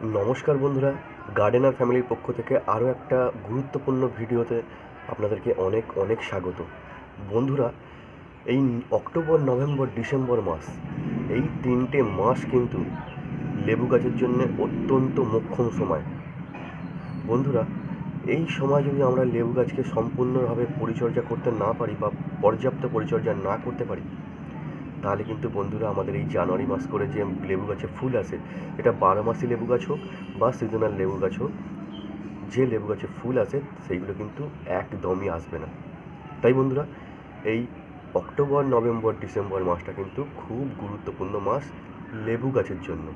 নমস্কার বন্ধুরা গার্ডেনার ফ্যামিলির পক্ষ থেকে আরও একটা গুরুত্বপূর্ণ ভিডিওতে আপনাদেরকে অনেক অনেক স্বাগত। বন্ধুরা, এই অক্টোবর, নভেম্বর, ডিসেম্বর মাস, এই তিনটে মাস কিন্তু লেবু গাছের জন্য অত্যন্ত মোক্ষম সময়। বন্ধুরা, এই সময় যদি আমরা লেবু গাছকে সম্পূর্ণভাবে পরিচর্যা করতে না পারি বা পর্যাপ্ত পরিচর্যা না করতে পারি তাহলে কিন্তু বন্ধুরা আমাদের এই জানুয়ারি মাস করে যে লেবু গাছে ফুল আসে, এটা বারো মাসি লেবু গাছ হোক বা সিজনাল লেবু গাছ হোক, যে লেবু গাছে ফুল আসে সেইগুলো কিন্তু একদমই আসবে না। তাই বন্ধুরা, এই অক্টোবর, নভেম্বর, ডিসেম্বর মাসটা কিন্তু খুব গুরুত্বপূর্ণ মাস লেবু গাছের জন্য।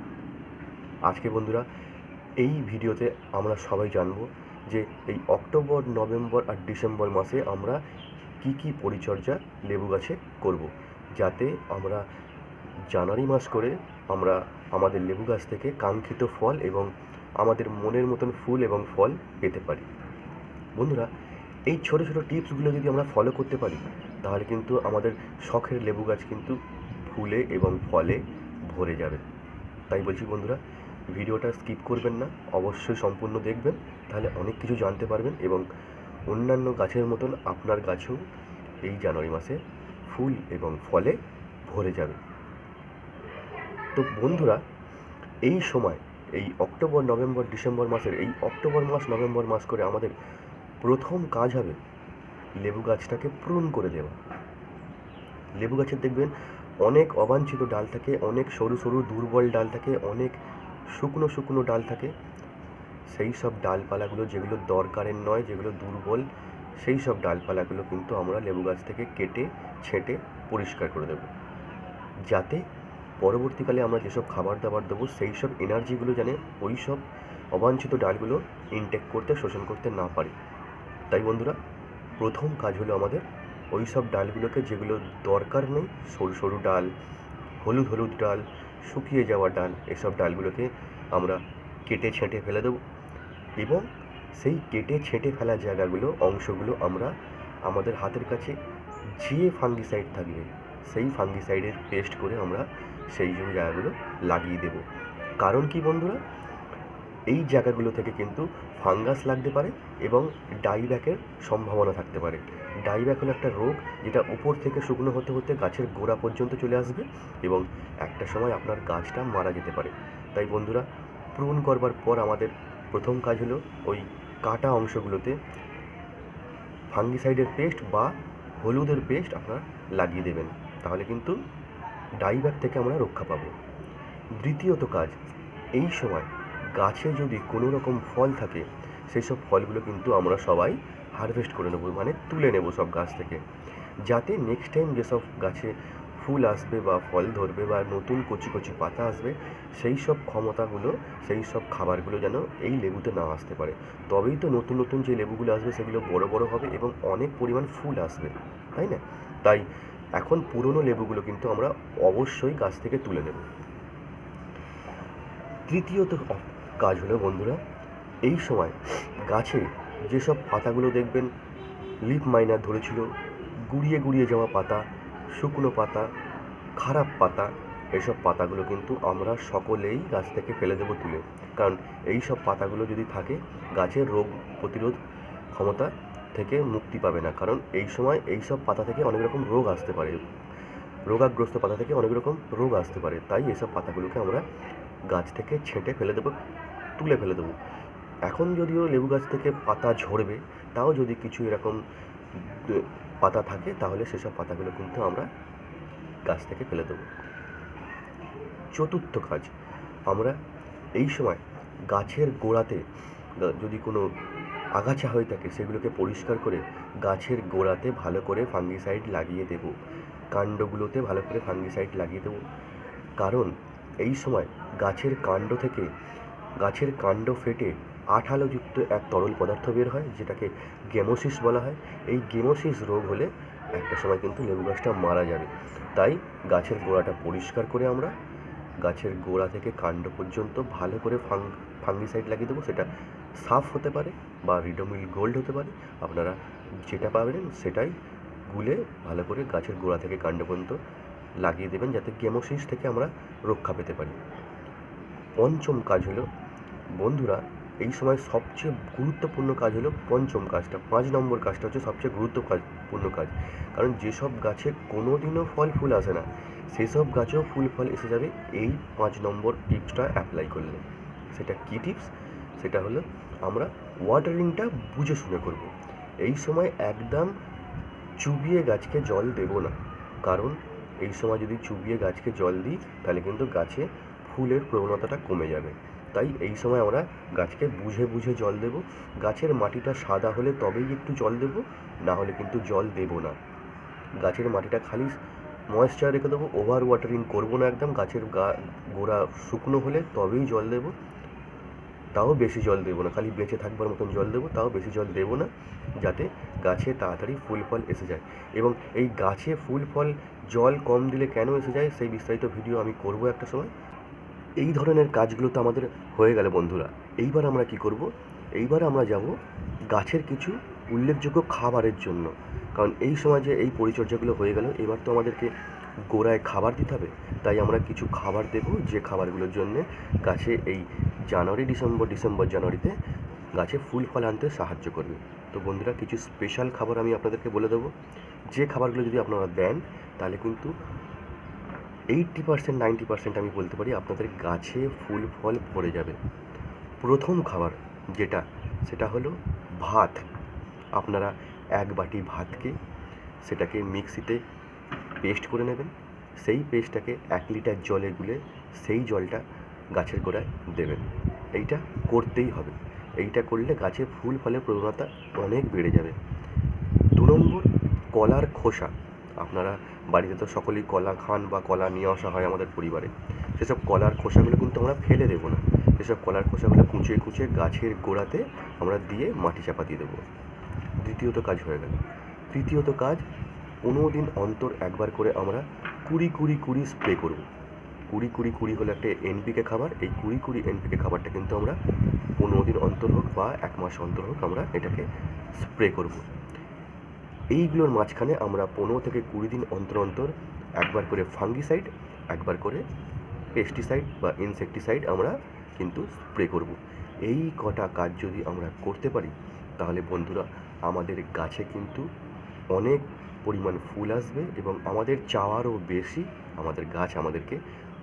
আজকে বন্ধুরা, এই ভিডিওতে আমরা সবাই জানব যে এই অক্টোবর, নভেম্বর আর ডিসেম্বর মাসে আমরা কি কি পরিচর্যা লেবু গাছে করব। যাতে আমরা জানুয়ারি মাস করে আমরা আমাদের লেবু গাছ থেকে কাঙ্ক্ষিত ফল এবং আমাদের মনের মতন ফুল এবং ফল পেতে পারি। বন্ধুরা, এই ছোট ছোট টিপসগুলো যদি আমরা ফলো করতে পারি, তাহলে কিন্তু আমাদের শখের লেবু গাছ কিন্তু ফুলে এবং ফলে ভরে যাবে। তাই বলছি বন্ধুরা, ভিডিওটা স্কিপ করবেন না, অবশ্যই সম্পূর্ণ দেখবেন, তাহলে অনেক কিছু জানতে পারবেন এবং অন্যান্য গাছের মতন আপনার গাছেও এই জানুয়ারি মাসে ফুল এবং ফলে ভরে যাবে। তো বন্ধুরা, এই সময়, এই অক্টোবর, নভেম্বর, ডিসেম্বর মাসের এই অক্টোবর মাস, নভেম্বর মাস করে আমাদের প্রথম কাজ হবে লেবু গাছটাকে প্রুন করে দেওয়া। লেবু গাছের দেখবেন অনেক অবাঞ্ছিত ডাল থাকে, অনেক সরু সরু দুর্বল ডাল থাকে, অনেক শুকনো শুকনো ডাল থাকে। সেই সব ডালপালাগুলো যেগুলো দরকারের নয়, যেগুলো দুর্বল, সেই সব ডালপালাগুলো কিন্তু আমরা লেবু গাছ থেকে কেটে ছেঁটে পরিষ্কার করে দেবো। যাতে পরবর্তীকালে আমরা যেসব খাবার দাবার দেবো সেই সব এনার্জিগুলো যেন ওই সব অবাঞ্ছিত ডালগুলো ইনটেক করতে, শোষণ করতে না পারে। তাই বন্ধুরা, প্রথম কাজ হলো আমাদের ওই সব ডালগুলোকে যেগুলো দরকার নেই, সরু সরু ডাল, হলুদ হলুদ ডাল, শুকিয়ে যাওয়া ডাল, এসব ডালগুলোকে আমরা কেটে ছেঁটে ফেলে দেবো এবং সেই কেটে ছেঁটে ফেলা জায়গাগুলো, অংশগুলো আমরা আমাদের হাতের কাছে যে ফাঙ্গিসাইড থাকবে, সেই ফাঙ্গিসাইডের পেস্ট করে আমরা সেই জন্য জায়গাগুলো লাগিয়ে দেব। কারণ কি বন্ধুরা? এই জায়গাগুলো থেকে কিন্তু ফাঙ্গাস লাগতে পারে এবং ডাইব্যাকের সম্ভাবনা থাকতে পারে। ডাইব্যাক হলো একটা রোগ যেটা উপর থেকে শুকনো হতে হতে গাছের গোড়া পর্যন্ত চলে আসবে এবং একটা সময় আপনার গাছটা মারা যেতে পারে। তাই বন্ধুরা, প্রুন করবার পর আমাদের প্রথম কাজ হলো ওই কাটা অংশগুলোতে ফাঙ্গিসাইডের পেস্ট বা হলুদের পেস্ট আপনারা লাগিয়ে দেবেন। তাহলে কিন্তু ডাইব্যাক থেকে আমরা রক্ষা পাবো। দ্বিতীয়ত কাজ, এই সময় গাছে যদি কোনো রকম ফল থাকে সেই সব ফলগুলো কিন্তু আমরা সবাই হারভেস্ট করে নেব মানে তুলে নেব সব গাছ থেকে। যাতে নেক্সট টাইম যেসব গাছে ফুল আসবে বা ফল ধরবে বা নতুন কচি কচি পাতা আসবে, সেই সব ক্ষমতাগুলো, সেই সব খাবারগুলো যেন এই লেবুতে না আসতে পারে। তবেই তো নতুন নতুন যে লেবুগুলো আসবে, সেগুলো বড় বড় হবে এবং অনেক পরিমাণ ফুল আসবে, তাই না? তাই এখন পুরনো লেবুগুলো কিন্তু আমরা অবশ্যই গাছ থেকে তুলে নেব। তৃতীয়ত কাজ হলো বন্ধুরা, এই সময় গাছে যেসব পাতাগুলো দেখবেন, লিপ মাইনার ধরেছিল, গুড়িয়ে গুড়িয়ে যাওয়া পাতা শুকনো পাতা, খারাপ পাতা, এসব পাতাগুলো কিন্তু আমরা সকলেই গাছ থেকে ফেলে দেবো তুলে। কারণ এই সব পাতাগুলো যদি থাকে, গাছের রোগ প্রতিরোধ ক্ষমতা থেকে মুক্তি পাবে না। কারণ এই সময় এই সব পাতা থেকে অনেক রকম রোগ আসতে পারে। রোগাগ্রস্ত পাতা থেকে অনেক রকম রোগ আসতে পারে। তাই এসব পাতাগুলোকে আমরা গাছ থেকে ছেঁটে ফেলে দেবো, তুলে ফেলে দেবো। এখন যদিও লেবু গাছ থেকে পাতা ঝরবে, তাও যদি কিছু এরকম পাতা থাকে, তাহলে সেসব পাতাগুলো কিন্তু আমরা গাছ থেকে ফেলে দেবো। চতুর্থ কাজ, আমরা এই সময় গাছের গোড়াতে, যদি কোনো আগাছা হয়ে থাকে, সেগুলোকে পরিষ্কার করে গাছের গোড়াতে ভালো করে ফাঙ্গিসাইড লাগিয়ে দেব। কাণ্ডগুলোতে ভালো করে ফাঙ্গিসাইড লাগিয়ে দেবো। কারণ এই সময় গাছের কাণ্ড থেকে, গাছের কাণ্ড ফেটে আঠালোযুক্ত এক তরল পদার্থ বের হয়, যেটাকে গেমোসিস বলা হয়। এই গেমোসিস রোগ হলে একটা সময় কিন্তু লেবু গাছটা মারা যাবে। তাই গাছের গোড়াটা পরিষ্কার করে আমরা গাছের গোড়া থেকে কাণ্ড পর্যন্ত ভালো করে ফাং, ফাঙ্গিসাইড লাগিয়ে দেবো। সেটা সাফ হতে পারে বা রিডোমিল গোল্ড হতে পারে। আপনারা যেটা পাবেন সেটাই গুলে ভালো করে গাছের গোড়া থেকে কাণ্ড পর্যন্ত লাগিয়ে দেবেন, যাতে গেমোসিস থেকে আমরা রক্ষা পেতে পারি। পঞ্চম কাজ হলো, বন্ধুরা এই সময় সবচেয়ে গুরুত্বপূর্ণ কাজ হলো পঞ্চম কাজটা। পাঁচ নম্বর কাজটা হচ্ছে সবচেয়ে গুরুত্বপূর্ণ কাজ। কারণ যেসব গাছে কোনো দিনও ফল ফুল আসে না, সেসব গাছেও ফুল ফল এসে যাবে। এই পাঁচ নম্বর টিপসটা অ্যাপ্লাই করলে। সেটা কী টিপস? সেটা হলো আমরা ওয়াটারিংটা বুঝে শুনে করব। এই সময় একদম চুবিয়ে গাছকে জল দেব না। কারণ এই সময় যদি চুবিয়ে গাছকে জল দিই, তাহলে কিন্তু গাছে ফুলের প্রবণতাটা কমে যাবে। তাই এই সময় আমরা গাছকে বুঝে বুঝে জল দেব। গাছের মাটিটা সাদা হলে তবেই একটু জল দেব, না হলে কিন্তু জল দেব না। গাছের মাটিটা খালি ময়েশ্চার রেখে দেবো ওভার ওয়াটারিং করব না একদম। গাছের গা, গোড়া শুকনো হলে তবেই জল দেবো। তাও বেশি জল দেবো না, খালি বেঁচে থাকবার মতন জল দেবো, তাও বেশি জল দেবো না, যাতে গাছে তাড়াতাড়ি ফুল ফল এসে যায়। এবং এই গাছে ফুল ফল, জল কম দিলে কেন এসে যায়, সেই বিস্তারিত ভিডিও আমি করব একটা সময়। এই ধরনের কাজগুলো তো আমাদের হয়ে গেল বন্ধুরা। এইবার আমরা কি করব? এইবার আমরা যাব গাছের কিছু উল্লেখযোগ্য খাবারের জন্য। কারণ এই সময় যে এই পরিচর্যাগুলো হয়ে গেল, এবার তো আমাদেরকে গোড়ায় খাবার দিতে হবে। তাই আমরা কিছু খাবার দেব যে খাবারগুলোর জন্য গাছে এই জানুয়ারি, ডিসেম্বর ডিসেম্বর, জানুয়ারিতে গাছে ফুল ফল আনতে সাহায্য করবে। তো বন্ধুরা, কিছু স্পেশাল খাবার আমি আপনাদেরকে বলে দেবো। যে খাবারগুলো যদি আপনারা দেন, তাহলে কিন্তু এইটটি পার্সেন্ট নাইনটি পার্সেন্ট আমি বলতে পারি আপনাদের গাছে ফুল, ফল ভরে যাবে। প্রথম খাবার যেটা, সেটা হলো ভাত। আপনারা এক বাটি ভাতকে সেটাকে মিক্সিতে পেস্ট করে নেবেন। সেই পেস্টটাকে এক লিটার জলে গুলে সেই জলটা গাছের গোড়ায় দেবেন। এইটা করতেই হবে। এইটা করলে গাছে ফুল, ফলের প্রবণতা অনেক বেড়ে যাবে। দু নম্বর, কলার খোসা। আপনারা বাড়িতে তো সকলেই কলা খান বা কলা নিয়ে আসা হয় আমাদের পরিবারে। সেসব কলার খোসাগুলো কিন্তু আমরা ফেলে দেবো না। সেসব কলার খোসাগুলো কুচিয়ে কুচিয়ে গাছের গোড়াতে আমরা দিয়ে মাটি চাপা দিয়ে দেবো। দ্বিতীয়ত কাজ হয়ে গেল। তৃতীয়ত কাজ পনেরো দিন অন্তর একবার করে আমরা কুড়ি কুড়ি কুড়ি স্প্রে করব। কুড়ি কুড়ি কুড়ি হলো একটা এনপিকে খাবার। এই কুড়ি কুড়ি এনপিকে খাবারটা কিন্তু আমরা পনেরো দিন অন্তর হোক বা এক মাস অন্তর হোক আমরা এটাকে স্প্রে করব। এইগুলোর মাঝখানে আমরা পনেরো থেকে কুড়ি দিন অন্তর অন্তর একবার করে ফাঙ্গিসাইড, একবার করে পেস্টিসাইড বা ইনসেকটিসাইড আমরা কিন্তু স্প্রে করব। এই কটা কাজ যদি আমরা করতে পারি, তাহলে বন্ধুরা আমাদের গাছে কিন্তু অনেক পরিমাণ ফুল আসবে এবং আমাদের চাওয়ারও বেশি আমাদের গাছ আমাদেরকে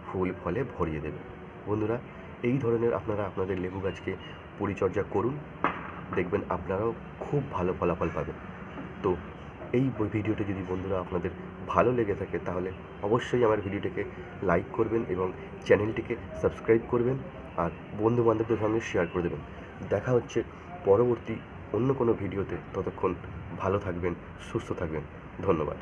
ফুল ফলে ভরিয়ে দেবে। বন্ধুরা, এই ধরনের আপনারা আপনাদের লেবু গাছকে পরিচর্যা করুন, দেখবেন আপনারাও খুব ভালো ফলাফল পাবেন। তো এই ভিডিওটি যদি বন্ধুরা আপনাদের ভালো লেগে থাকে, তাহলে অবশ্যই আমার ভিডিওটিকে লাইক করবেন এবং চ্যানেলটিকে সাবস্ক্রাইব করবেন আর বন্ধু বান্ধবদের সঙ্গে শেয়ার করে দেবেন। দেখা হচ্ছে পরবর্তী অন্য কোনো ভিডিওতে। ততক্ষণ ভালো থাকবেন, সুস্থ থাকবেন। ধন্যবাদ।